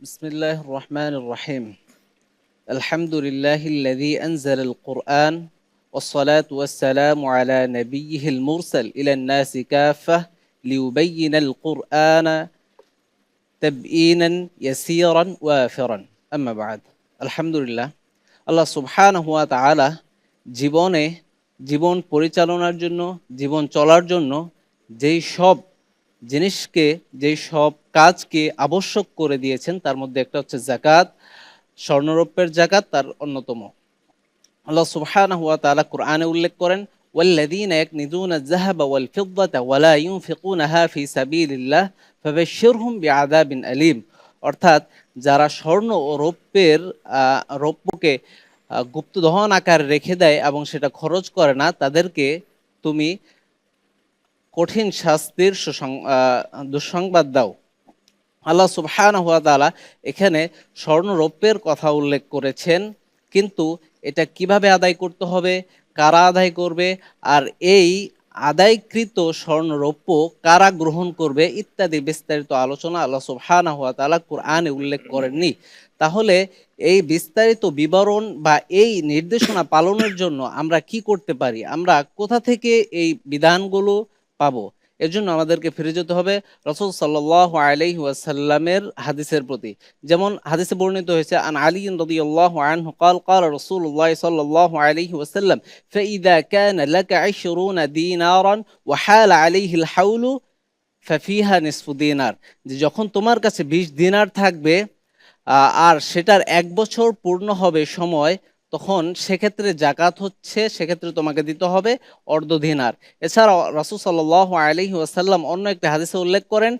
بسم الله الرحمن الرحيم الحمد لله الذي أنزل القرآن والصلاة والسلام على نبيه المرسل إلى الناس كافة ليبين القرآن تبيينا يسيرا وافرا أما بعد الحمد لله আল্লাহ সুবহানাহু ওয়া তাআলা জীবনে জীবন পরিচালনার জন্য জীবন চলার জন্য যেই সব জিনিসকে যেই সব কাজকে আবশ্যক করে দিয়েছেন তার মধ্যে একটা হচ্ছে জাকাত স্বর্ণরৌপ্যের জাকাত তার অন্যতম আল্লাহ সুবহানাহু ওয়া তাআলা কোরআনে উল্লেখ করেন والذين يكنزون الذهب والفضة ولا ينفقونها في سبيل الله فبشرهم بعذاب أليم অর্থাৎ যারা স্বর্ণ ও রৌপ্যের আহ, রৌপ্যকে আহ, গুপ্তধন আকারে রেখে দেয় এবং সেটা খরচ করে না তাদেরকে তুমি কঠিন শাস্তির সুসং- দুঃসংবাদ দাও। আল্লাহ সুবহানাহু ওয়া তাআলা এখানে স্বর্ণ রৌপ্যের কথা উল্লেখ করেছেন, কিন্তু এটা কীভাবে আদায় করতে হবে, কারা আদায় করবে, আর এই আদায়কৃত স্বর্ণ রৌপ্য কারা গ্রহণ করবে ইত্যাদি বিস্তারিত আলোচনা আল্লাহ সুবহানাহু ওয়া তাআলা কোরআনে উল্লেখ করেননি। তাহলে এই বিস্তারিত বিবরণ বা এই নির্দেশনা পালনের জন্য আমরা কি করতে পারি? আমরা কোথা থেকে এই বিধানগুলো পাবো এর জন্য আমাদেরকে ফিরে যেতে হবে রসুল সাল্লাহ আলাইহি ওয়াসাল্লামের হাদিসের প্রতি যেমন হাদিসে বর্ণিত হয়েছে আন আলী রাদিয়াল্লাহু আনহু قال قال رسول الله صلى الله عليه وسلم فإذا كان لك عشرون دينارا وحال عليه الحول ففيها نصف দিনার যে যখন তোমার কাছে 20 দিনার থাকবে আহ, আর সেটার এক বছর পূর্ণ হবে সময় তখন সেক্ষেত্রে জাকাত হচ্ছে, সেক্ষেত্রে তোমাকে দিতে হবে অর্ধ দিনার এছাড়াও রাসুল সাল্লাহ আলহি ওয়াসাল্লাম অন্য একটি হাদিসে উল্লেখ করেন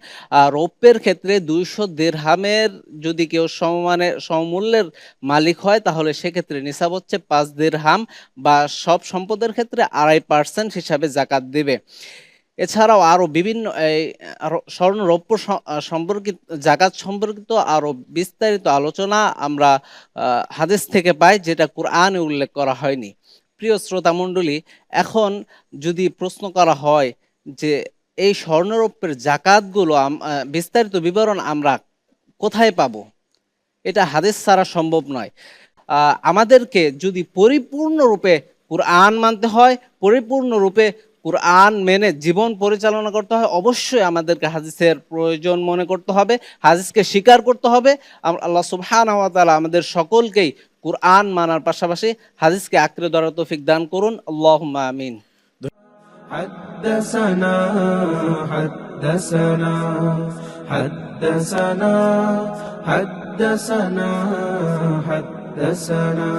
রৌপ্যের ক্ষেত্রে দুইশো দেড়হামের যদি কেউ সমমানের সমমূল্যের মালিক হয়, তাহলে সেক্ষেত্রে নিসাব হচ্ছে পাঁচ দেড়হাম বা সব সম্পদের ক্ষেত্রে আড়াই পার্সেন্ট হিসাবে জাকাত দেবে। এছাড়াও আরও বিভিন্ন, এই স্বর্ণ রৌপ্য সম্পর্কিত, জাকাত সম্পর্কিত আরও বিস্তারিত আলোচনা আমরা হাদিস থেকে পাই যেটা কোরআনে উল্লেখ করা হয়নি। প্রিয় শ্রোতা মণ্ডলী, এখন যদি প্রশ্ন করা হয় যে এই স্বর্ণরৌপ্যের জাকাতগুলো বিস্তারিত বিবরণ আমরা কোথায় পাবো? এটা হাদিস ছাড়া সম্ভব নয়। আমাদেরকে যদি পরিপূর্ণরূপে কোরআন মানতে হয়, পরিপূর্ণরূপে কোরআন মেনে জীবন পরিচালনা করতে হয় অবশ্যই আমাদেরকে হাদিসের প্রয়োজন মনে করতে হবে হাদিসকে স্বীকার করতে হবে আম- আল্লাহ সুবহানাহু ওয়া তাআলা আমাদের সকলকেই কোরআন মানার পাশাপাশি হাদিসকে আঁকড়ে ধরার তৌফিক দান করুন আল্লাহুম্মা আমিন حدثنا حدثنا حدثنا حدثنا حدثنا